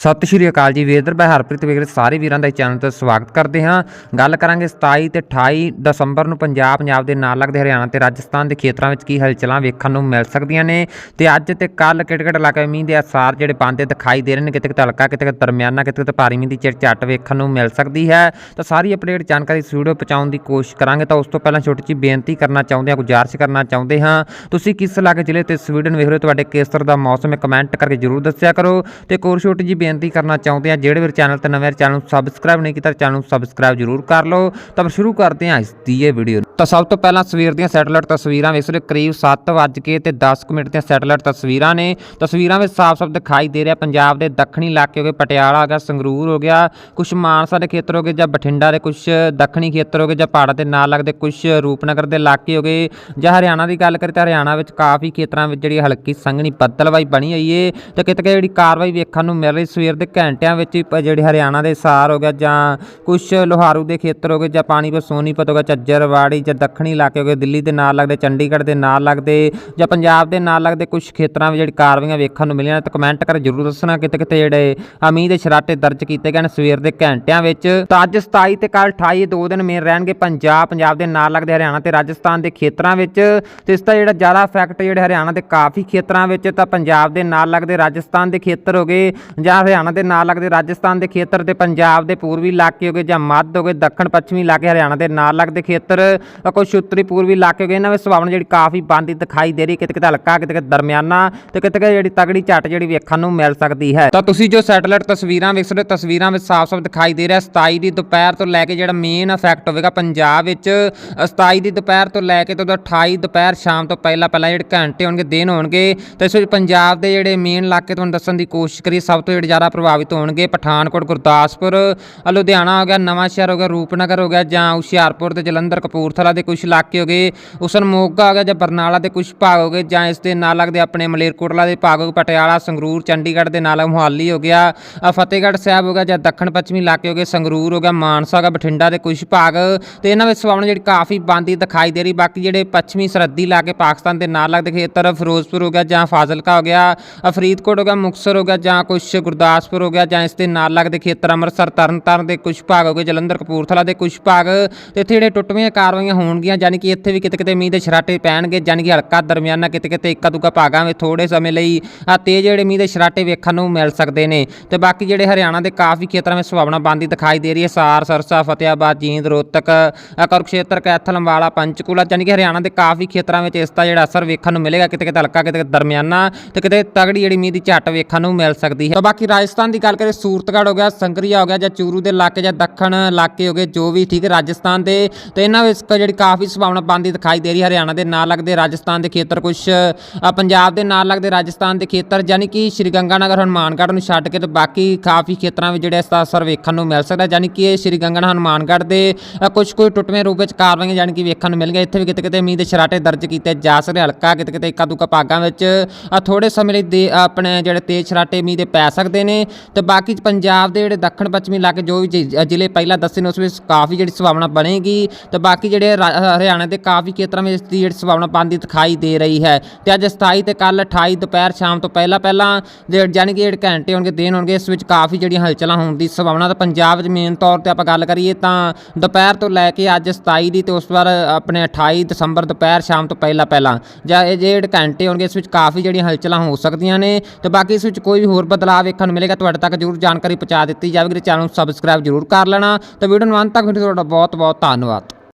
ਸਤਿ ਸ਼੍ਰੀ ਅਕਾਲ ਜੀ, ਵੇਦਰ ਮੈਂ ਹਰਪ੍ਰੀਤ ਵੇਗਰ ਸਾਰੇ ਵੀਰਾਂ ਦਾ ਇਸ ਚੈਨਲ ਤੇ ਸਵਾਗਤ ਕਰਦੇ ਹਾਂ। ਗੱਲ ਕਰਾਂਗੇ 27 ਤੇ 28 ਦਸੰਬਰ ਨੂੰ ਪੰਜਾਬ ਪੰਜਾਬ ਦੇ ਨਾਲ ਲੱਗਦੇ ਹਰਿਆਣਾ ਤੇ ਰਾਜਸਥਾਨ ਦੇ ਖੇਤਰਾਂ ਵਿੱਚ ਕੀ ਹਲਚਲਾਂ ਵੇਖਣ ਨੂੰ ਮਿਲ ਸਕਦੀਆਂ ਨੇ। ਤੇ ਅੱਜ ਤੇ ਕੱਲ ਕਿਟ ਕਿਟ ਇਲਾਕੇ ਮੀਂਹ ਦੇ ਅਸਾਰ ਜਿਹੜੇ ਬੰਦੇ ਦਿਖਾਈ ਦੇ ਰਹੇ ਨੇ ਕਿਤੇ ਕਿਤੇ ਹਲਕਾ ਕਿਤੇ ਕਿਤੇ ਦਰਮਿਆਨਾ ਕਿਤੇ ਕਿਤੇ ਭਾਰੀ ਮੀਂਹ ਦੀ ਚਿਰ ਝੱਟ ਵੇਖਣ ਨੂੰ ਮਿਲ ਸਕਦੀ ਹੈ। ਤਾਂ ਸਾਰੀ ਅਪਡੇਟ ਜਾਣਕਾਰੀ ਇਸ ਵੀਡੀਓ ਪਹੁੰਚਾਉਣ ਦੀ ਕੋਸ਼ਿਸ਼ ਕਰਾਂਗੇ। ਤਾਂ ਉਸ ਤੋਂ ਪਹਿਲਾਂ ਛੋਟੀ ਜਿਹੀ ਬੇਨਤੀ ਕਰਨਾ ਚਾਹੁੰਦੇ ਹਾਂ, ਗੁਜ਼ਾਰਿਸ਼ ਕਰਨਾ ਚਾਹੁੰਦੇ ਹਾਂ। ਤੁਸੀਂ ਕਿਸ ਇਲਾਕੇ ਜ਼ਿਲ੍ਹੇ ਤੇ ਇਸ ਵੀਡੀਓ ਨੂੰ ਵੇਖ ਰਹੇ ਹੋ, ਤੁਹਾਡੇ ਕਿਸ ਤਰ੍ਹਾਂ ਦਾ ਮੌਸਮ ਹੈ ਕਮੈਂਟ ਕਰਕੇ ਜਰੂਰ ਦੱਸਿਆ ਕਰੋ। ਤੇ ਇੱਕ ਹੋਰ ਛੋਟੀ ਜਿਹੀ ਬੇਨਤੀ ਕਰਨਾ ਚਾਹੁੰਦੇ ਹਾਂ ਜਿਹੜੇ ਵੀ ਚੈਨਲ ਤੇ ਨਵੇਂ ਚੈਨਲ ਨੂੰ ਸਬਸਕ੍ਰਾਈਬ ਨਹੀਂ ਕੀਤਾ, ਚੈਨਲ ਨੂੰ ਸਬਸਕ੍ਰਾਈਬ ਜਰੂਰ ਕਰ ਲਓ। ਤਾਂ ਫਿਰ ਸ਼ੁਰੂ ਕਰਦੇ ਹਾਂ ਇਸ ਦੀ ਇਹ ਵੀਡੀਓ ਤਾਂ ਸਭ ਤੋਂ ਪਹਿਲਾਂ ਸਵੇਰ ਦੀਆਂ ਸੈਟੇਲਾਈਟ ਤਸਵੀਰਾਂ ਵੇਖ ਸਕਦੇ ਕਰੀਬ 7 ਵੱਜ ਕੇ ਤੇ 10 ਕੁ ਮਿੰਟ ਦੀਆਂ ਸੈਟੇਲਾਈਟ ਤਸਵੀਰਾਂ ਨੇ। ਤਸਵੀਰਾਂ ਵਿੱਚ ਸਾਫ਼-ਸਾਫ਼ ਦਿਖਾਈ ਦੇ ਰਿਹਾ ਪੰਜਾਬ ਦੇ ਦੱਖਣੀ ਇਲਾਕੇ ਹੋ ਗਏ, ਪਟਿਆਲਾ ਹੋ ਗਿਆ, ਸੰਗਰੂਰ ਹੋ ਗਿਆ ਕੁਝ ਮਾਨਸਾ ਦੇ ਖੇਤਰ ਹੋ ਗਏ ਜਾਂ ਬਠਿੰਡਾ ਦੇ ਕੁਝ ਦੱਖਣੀ ਖੇਤਰ ਹੋ ਗਏ ਜਾਂ ਪਹਾੜਾਂ ਦੇ ਨਾਲ ਲੱਗਦੇ ਕੁਝ ਰੂਪਨਗਰ ਦੇ ਇਲਾਕੇ ਹੋ ਗਏ ਜਾਂ ਹਰਿਆਣਾ ਦੀ ਗੱਲ ਕਰੀਏ ਤਾਂ ਹਰਿਆਣਾ ਵਿੱਚ ਕਾਫੀ ਖੇਤਰਾਂ ਵਿੱਚ ਜਿਹੜੀ ਹਲਕੀ ਸੰਘਣੀ ਬੱਦਲਵਾਈ ਬਣੀ ਹੋਈ ਏ। ਤੇ ਕਿਤੇ ਕਿਤੇ ਜਿਹੜੀ ਕਾਰਵਾਈ ਵੇਖਣ ਨੂੰ ਮਿਲ ਰਹੀ ਸਵੇਰ ਦੇ ਘੰਟਿਆਂ ਵਿੱਚ ਹੀ ਪ- ਜਿਹੜੀ ਹਰਿਆਣਾ ਦੇ ਸਾਰ ਹੋ ਗਿਆ ਜਾਂ ਕੁਝ ਲੋਹਾਰੂ ਦੇ ਖੇਤਰ ਹੋ ਗਏ ਜਾਂ ਪਾਣੀਪਤ, ਸੋਨੀਪਤ ਹੋ ਗਿਆ, ਝੱਜਰਵਾੜੀ ਜਾਂ ਦੱਖਣੀ ਇਲਾਕੇ ਹੋ ਗਏ, ਦਿੱਲੀ ਦੇ ਨਾਲ ਲੱਗਦੇ, ਚੰਡੀਗੜ੍ਹ ਦੇ ਨਾਲ ਲੱਗਦੇ ਜਾਂ ਪੰਜਾਬ ਦੇ ਨਾਲ ਲੱਗਦੇ ਕੁਝ ਖੇਤਰਾਂ ਵਿੱਚ ਜਿਹੜੀ ਕਾਰਵਾਈਆਂ ਵੇਖਣ ਨੂੰ ਮਿਲੀਆਂ ਤਾਂ ਕਮੈਂਟ ਕਰ ਜਰੂਰ ਦੱਸਣਾ ਕਿਤੇ ਕਿਤੇ ਜਿਹੜੇ ਆ ਦੇ ਸ਼ਰਾਟੇ ਦਰਜ ਕੀਤੇ ਗਏ ਨੇ ਸਵੇਰ ਦੇ ਘੰਟਿਆਂ ਵਿੱਚ। ਤਾਂ ਅੱਜ 27 ਤੇ ਕੱਲ 28 ਦੋ ਦਿਨ ਮੇਨ ਰਹਿਣਗੇ ਪੰਜਾਬ ਪੰਜਾਬ ਦੇ ਨਾਲ ਲੱਗਦੇ ਹਰਿਆਣਾ ਤੇ ਰਾਜਸਥਾਨ ਦੇ ਖੇਤਰਾਂ ਵਿੱਚ। ਤੇ ਇਸ ਦਾ ਜਿਹੜਾ ਜ਼ਿਆਦਾ ਇਫੈਕਟ ਜਿਹੜੇ ਹਰਿਆਣਾ ਦੇ ਕਾਫੀ ਖੇਤਰਾਂ ਵਿੱਚ ਤਾਂ ਪੰਜਾਬ ਦੇ ਨਾਲ ਲੱਗਦੇ ਰਾਜਸਥਾਨ ਦੇ ਖੇਤਰ ਹੋ ਗਏ ਜਾਂ ਹਰਿਆਣਾ ਦੇ ਨਾਲ ਲੱਗਦੇ ਰਾਜਸਥਾਨ ਦੇ ਖੇਤਰ ਤੇ ਪੰਜਾਬ ਦੇ ਪੂਰਬੀ ਇਲਾਕੇ ਹੋ ਗਏ ਜਾਂ ਮੱਧ ਹੋ ਗਏ ਦੱਖਣ ਪੱਛਮੀ ਇਲਾਕੇ ਹਰਿਆਣਾ ਦੇ ਨਾਲ ਲੱਗਦੇ ਖੇਤਰ। ਅ ਕੁਛ ਉੱਤਰੀ ਪੂਰਬੀ ਇਲਾਕੇ ਹੋ ਗਏ ਇਹਨਾਂ ਵਿੱਚ ਸੰਭਾਵਨਾ ਜਿਹੜੀ ਕਾਫੀ ਬੰਦੀ ਦਿਖਾਈ ਦੇ ਰਹੀ ਕਿਤੇ ਕਿਤੇ ਹਲਕਾ ਕਿਤੇ ਕਿਤੇ ਦਰਮਿਆਨਾ ਤੇ ਕਿਤੇ ਕਿਤੇ ਜਿਹੜੀ ਤਗੜੀ ਝੱਟ ਜਿਹੜੀ ਵੇਖਣ ਨੂੰ ਮਿਲ ਸਕਦੀ ਹੈ। ਤਾਂ ਤੁਸੀਂ ਜੋ ਸੈਟੇਲਾਈਟ ਤਸਵੀਰਾਂ ਵੇਖ ਸਕਦੇ ਹੋ ਤਸਵੀਰਾਂ ਵਿੱਚ ਸਾਫ਼-ਸਾਫ਼ ਦਿਖਾਈ ਦੇ ਰਿਹਾ 27 ਦੀ ਦੁਪਹਿਰ ਤੋਂ ਲੈ ਕੇ ਜਿਹੜਾ ਮੇਨ ਇਫੈਕਟ ਹੋਵੇਗਾ ਪੰਜਾਬ ਵਿੱਚ ਅ, 27 ਦੀ ਦੁਪਹਿਰ ਤੋਂ ਲੈ ਕੇ ਤੇ ਉਦੋਂ 28 ਦੁਪਹਿਰ ਸ਼ਾਮ ਤੋਂ ਪਹਿਲਾਂ ਪਹਿਲਾਂ ਜਿਹੜੇ ਘੰਟੇ ਹੋਣਗੇ ਦਿਨ ਹੋਣਗੇ ਤੇ ਇਸ ਵਿੱਚ ਪੰਜਾਬ ਦੇ ਜਿਹੜੇ ਮੇਨ ਇਲਾਕੇ ਤੁਹਾਨੂੰ ਦੱਸਣ ਦੀ ਕੋਸ਼ਿਸ਼ ਕਰੀ ਸਭ ਤੋਂ ਜਿਹੜੇ ਜ਼ਿਆਦਾ ਪ੍ਰਭਾਵਿਤ ਹੋਣਗੇ ਪਠਾਨਕੋਟ ਗੁਰਦਾਸਪੁਰ ਲੁਧਿਆਣਾ ਹੋ ਗਿਆ ਨਵਾਂ ਸ਼ਹਿਰ ਹੋ ਗਿਆ ਰੂਪਨਗਰ ਹੋ ਗਿਆ ਜਾਂ ਹੁਸ਼ਿਆਰਪੁਰ ਤੇ ਜਲੰਧਰ ਕਪੂਰਥਲਾ ਦੇ ਕੁਝ ਇਲਾਕੇ ਹੋ ਗਏ ਉਸਨ ਮੋਗਾ ਹੋ ਗਿਆ ਜਾਂ ਬਰਨਾਲਾ ਦੇ ਕੁਝ ਭਾਗ ਹੋ ਗਏ ਜਾਂ ਇਸ ਦੇ ਨਾਲ ਲੱਗਦੇ ਆਪਣੇ ਮਲੇਰਕੋਟਲਾ ਦੇ ਭਾਗ ਹੋ ਗਏ, ਪਟਿਆਲਾ, ਸੰਗਰੂਰ, ਚੰਡੀਗੜ੍ਹ ਦੇ ਨਾਲ ਮੁਹਾਲੀ ਹੋ ਗਿਆ ਫਤਿਹਗੜ੍ਹ ਸਾਹਿਬ ਹੋ ਗਿਆ ਜਾਂ ਦੱਖਣ ਪੱਛਮੀ ਇਲਾਕੇ ਹੋ ਗਏ, ਸੰਗਰੂਰ ਹੋ ਗਿਆ, ਮਾਨਸਾ ਹੋ ਗਿਆ, ਬਠਿੰਡਾ ਦੇ ਕੁਝ ਭਾਗ, ਤੇ ਇਹਨਾਂ ਵਿੱਚ ਸੰਭਾਵਨਾ ਜਿਹੜੀ ਕਾਫੀ ਬੰਦੀ ਦਿਖਾਈ ਦੇ ਰਹੀ, ਬਾਕੀ ਜਿਹੜੇ ਪੱਛਮੀ ਸਰਹੱਦੀ ਇਲਾਕੇ ਪਾਕਿਸਤਾਨ ਦੇ ਨਾਲ ਲੱਗਦੇ ਖੇਤਰ ਫਿਰੋਜ਼ਪੁਰ ਹੋ ਗਿਆ ਜਾਂ ਫਾਜ਼ਿਲਕਾ ਹੋ ਗਿਆ ਫਰੀਦਕੋਟ ਹੋ ਗਿਆ, ਮੁਕਤਸਰ ਹੋ ਗਿਆ ਜਾਂ ਕੁਝ ਗੁਰਦਾਸਪੁਰ ਹੋ ਗਿਆ ਜਾਂ ਇਸ ਦੇ ਨਾਲ ਲੱਗਦੇ ਖੇਤਰ ਅੰਮ੍ਰਿਤਸਰ, ਤਰਨਤਾਰਨ ਦੇ ਕੁਝ ਭਾਗ ਹੋ ਗਏ, ਜਲੰਧਰ, ਕਪੂਰਥਲਾ ਦੇ ਕੁਝ ਭਾਗ, ਤੇ ਇੱਥੇ ਜਿਹੜੇ ਟੁੱਟਵੀਆਂ ਕਾਰਵਾਈਆਂ ਹੋਣਗੀਆਂ ਯਾਨੀ ਕਿ ਇੱਥੇ ਵੀ ਕਿਤੇ ਕਿਤੇ ਮੀਂਹ ਦੇ ਛਰਾਟੇ ਪੈਣਗੇ ਯਾਨੀ ਕਿ ਹਲਕਾ ਦਰਮਿਆਨਾ ਕਿਤੇ ਕਿਤੇ ਇੱਕਾ ਦੁੱਕਾ ਭਾਗਾਂ ਵਿੱਚ ਥੋੜੇ ਸਮੇਂ ਲਈ ਆ ਤੇਜ਼ ਜਿਹੜੇ ਮੀਂਹ ਦੇ ਛਰਾਟੇ ਵੇਖਣ ਨੂੰ ਮਿਲ ਸਕਦੇ ਨੇ। ਤੇ ਬਾਕੀ ਜਿਹੜੇ ਹਰਿਆਣਾ ਦੇ ਕਾਫੀ ਖੇਤਰਾਂ ਵਿੱਚ ਸੁਭਾਵਨਾ ਬੰਦੀ ਦਿਖਾਈ ਦੇ ਰਹੀ ਹੈ। ਸਾਰ ਸਰਸਾ ਫਤਿਆਬਾਦ ਜੀਂਦ ਰੋਹਤਕ ਅ, ਕੁਰੂਕਸ਼ੇਤਰ ਕੈਥਲ ਪੰਚਕੂਲਾ ਯਾਨੀ ਕਿ ਹਰਿਆਣਾ ਦੇ ਕਾਫੀ ਖੇਤਰਾਂ ਵਿੱਚ ਇਸ ਦਾ ਜਿਹੜਾ ਅਸਰ ਵੇਖਣ ਨੂੰ ਮਿਲੇਗਾ। ਕਿਤੇ ਕਿਤੇ ਹਲਕਾ ਕਿਤੇ ਦਰਮਿਆਨਾ ਤੇ ਕਿਤੇ ਤਗੜੀ ਜਿਹੜੀ ਮੀਂਹ ਦੀ ਝੱਟ ਵੇਖਣ ਨੂੰ ਮਿਲ ਸਕਦੀ ਹੈ। ਤਾਂ ਬਾਕੀ ਰਾਜਸਥਾਨ ਦੀ ਗੱਲ ਕਰੇ ਸੂਰਤਗੜ੍ਹ ਹੋ ਗਿਆ ਸੰਗਰੀਆ ਹੋ ਗਿਆ ਜਾਂ ਚੂਰੂ ਦੇ ਇਲਾਕੇ ਜਾਂ ਦੱਖਣ ਇਲਾਕੇ ਹੋ ਗਏ ਜੋ ਵੀ ਠੀਕ ਹੈ ਰਾਜਸਥਾਨ ਦੇ। ਤੇ ਇਹਨਾਂ ਵਿੱਚ ਕ- ਜਿਹੜੀ ਕਾਫੀ ਸੰਭਾਵਨਾ ਬਣਦੀ ਦਿਖਾਈ ਦੇ ਰਹੀ ਹੈ ਹਰਿਆਣਾ ਦੇ ਨਾਲ ਲੱਗਦੇ ਰਾਜਸਥਾਨ ਦੇ ਖੇਤਰ ਕੁਝ ਪੰਜਾਬ ਦੇ ਨਾਲ ਲੱਗਦੇ ਰਾਜਸਥਾਨ ਦੇ ਖੇਤਰ ਯਾਨੀ ਕਿ ਸ਼੍ਰੀ ਗੰਗਾਨਗਰ ਹਨੂਮਾਨਗੜ੍ਹ ਨੂੰ ਛੱਡ ਕੇ ਤੇ ਬਾਕੀ ਕਾਫੀ ਖੇਤਰਾਂ ਵਿੱਚ ਜਿਹੜਾ ਇਸ ਦਾ ਅਸਰ ਵੇਖਣ ਨੂੰ ਮਿਲ ਸਕਦਾ ਯਾਨੀ ਕਿ ਇਹ ਸ਼੍ਰੀ ਗੰਗਾਨਗਰ ਹਨੂਮਾਨਗੜ੍ਹ ਦੇ ਅ, ਕੁਝ ਕੋਈ ਟੁੱਟਵੇਂ ਰੂਪ ਵਿੱਚ ਕਾਰਵਾਈਆਂ ਯਾਨੀ ਕਿ ਵੇਖਣ ਨੂੰ ਮਿਲ ਮਿਲਣਗੀਆਂ ਇੱਥੇ ਵੀ ਕਿਤੇ ਕਿਤੇ ਮੀਂਹ ਦੇ ਛਰਾਟੇ ਦਰਜ ਕੀਤੇ ਜਾ ਸਕਦੇ ਹਲਕਾ ਕਿਤੇ ਕਿਤੇ ਇੱਕਾ ਦੁੱਕਾ ਭਾਗਾਂ ਵਿੱਚ ਅ, ਥੋੜੇ ਸਮੇਂ ਲਈ ਦੇ ਆਪਣੇ ਜਿਹੜੇ ਤੇਜ਼ ਛਰਾਟੇ ਮੀਂਹ ਦੇ ਪੈ ਸਕਦੇ ਨੇ। ਤੇ ਬਾਕੀ ਪੰਜਾਬ ਦੇ ਜਿਹੜੇ ਦੱਖਣ ਪੱਛਮੀ ਇਲਾਕੇ ਜੋ ਵੀ ਜ਼ਿ- ਜ਼ਿਲ੍ਹੇ ਪਹਿਲਾਂ ਦੱਸੇ ਨੇ ਉਸ ਵਿੱਚ ਕਾਫੀ ਜਿਹੜੀ ਸੰਭਾਵਨਾ ਬਣੇਗੀ। ਤੇ ਬਾਕੀ ਜਿਹੜੇ ਰਾ- ਹਰਿਆਣਾ ਦੇ ਕਾਫੀ ਖੇਤਰਾਂ ਵਿੱਚ ਇਸ ਦੀ ਜਿਹੜੀ ਸੰਭਾਵਨਾ ਬਣਦੀ ਦਿਖਾਈ ਦੇ ਰਹੀ ਹੈ। ਤੇ ਅੱਜ 27 ਤੇ ਕੱਲ 28 ਦੁਪਹਿਰ ਸ਼ਾਮ ਤੋਂ ਪਹਿਲਾਂ ਪਹਿਲਾਂ ਜਿਹੜੇ ਯਾਨੀ ਕਿ ਜਿਹੜੇ ਘੰਟੇ ਹੋਣਗੇ, ਦਿਨ ਹੋਣਗੇ, ਇਸ ਵਿੱਚ ਕਾਫੀ ਜਿਹੜੀਆਂ ਹਲਚਲਾਂ ਹੋਣ ਦੀ ਸੰਭਾਵਨਾ ਤਾਂ ਪੰਜਾਬ ਵਿੱਚ ਮੇਨ ਤੌਰ ਤੇ ਆਪਾਂ ਗੱਲ ਕਰੀਏ ਤਾਂ ਦੁਪਹਿਰ ਤੋਂ ਲੈ ਕੇ ਅੱਜ 27 ਦੀ ਤੇ ਉਸ ਵਾਰ ਆਪਣੇ 28 ਦਸੰਬਰ ਦੁਪਹਿਰ ਸ਼ਾਮ ਤੋਂ ਪਹਿਲਾਂ ਪਹਿਲਾਂ ਜਾਂ ਇਹ ਜਿਹੜੇ ਘੰਟੇ ਹੋਣਗੇ, ਇਸ ਵਿੱਚ ਕਾਫੀ ਜਿਹੜੀਆਂ ਹਲਚਲਾਂ ਹੋ ਸਕਦੀਆਂ ਨੇ। ਤੇ ਬਾਕੀ ਇਸ ਵਿੱਚ ਕੋਈ ਵੀ ਹੋਰ ਬਦਲਾਅ ਵੇਖਣ ਨੂੰ ਮਿਲੇਗਾ, ਤੁਹਾਡੇ ਤੱਕ ਜ਼ਰੂਰ ਜਾਣਕਾਰੀ ਪਹੁੰਚਾ ਦਿੱਤੀ ਜਾਵੇਗੀ ਚੈਨਲ ਨੂੰ ਸਬਸਕ੍ਰਾਈਬ ਜ਼ਰੂਰ ਕਰ ਲੈਣਾ। ਤੇ ਵੀਡੀਓ ਨੂੰ ਅੰਤ ਤੱਕ ਵੇਖਣ ਤੁਹਾਡਾ ਬਹੁਤ ਬਹੁਤ ਧੰਨਵਾਦ।